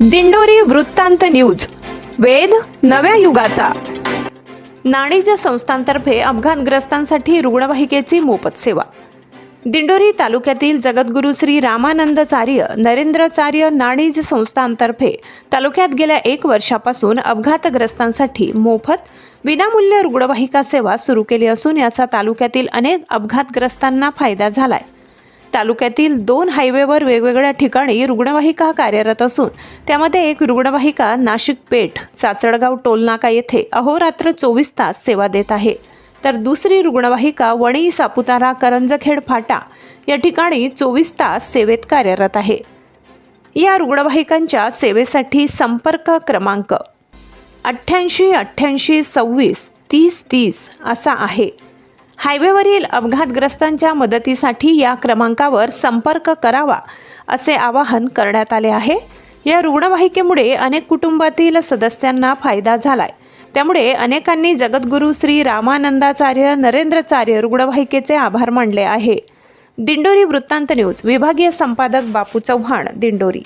दिंडोरी वृत्तांत न्यूज. वेद नव्या युगाचा. नाणीज संस्थांतर्फे अपघातग्रस्तांसाठी रुग्णवाहिकेची मोफत सेवा दिंडोरी तालुक्यातील जगद्गुरू श्री रामानंदचार्य नरेंद्रचार्य नाणीज संस्थांतर्फे तालुक्यात गेल्या एक वर्षापासून अपघातग्रस्तांसाठी मोफत विनामूल्य रुग्णवाहिका सेवा सुरू केली असून याचा तालुक्यातील अनेक अपघातग्रस्तांना फायदा झालाय. तालुक्यातील दोन हायवेवर वेगवेगळ्या ठिकाणी रुग्णवाहिका कार्यरत असून त्यामध्ये एक रुग्णवाहिका नाशिक पेठ चाचडगाव टोलनाका येथे अहोरात्र चोवीस तास सेवा देत आहे. तर दुसरी रुग्णवाहिका वणी सापुतारा करंजखेड फाटा या ठिकाणी चोवीस तास सेवेत कार्यरत आहे. या रुग्णवाहिकांच्या सेवेसाठी संपर्क क्रमांक अठ्ठ्याऐंशी अठ्ठ्याऐंशी सव्वीस तीस तीस असा आहे. हायवेवरील अपघातग्रस्तांच्या मदतीसाठी या क्रमांकावर संपर्क करावा असे आवाहन करण्यात आले आहे. या रुग्णवाहिकेमुळे अनेक कुटुंबातील सदस्यांना फायदा झालाय. त्यामुळे अनेकांनी जगद्गुरू श्री रामानंदाचार्य नरेंद्रचार्य रुग्णवाहिकेचे आभार मानले आहे. दिंडोरी वृत्तांत न्यूज विभागीय संपादक बापू चव्हाण दिंडोरी.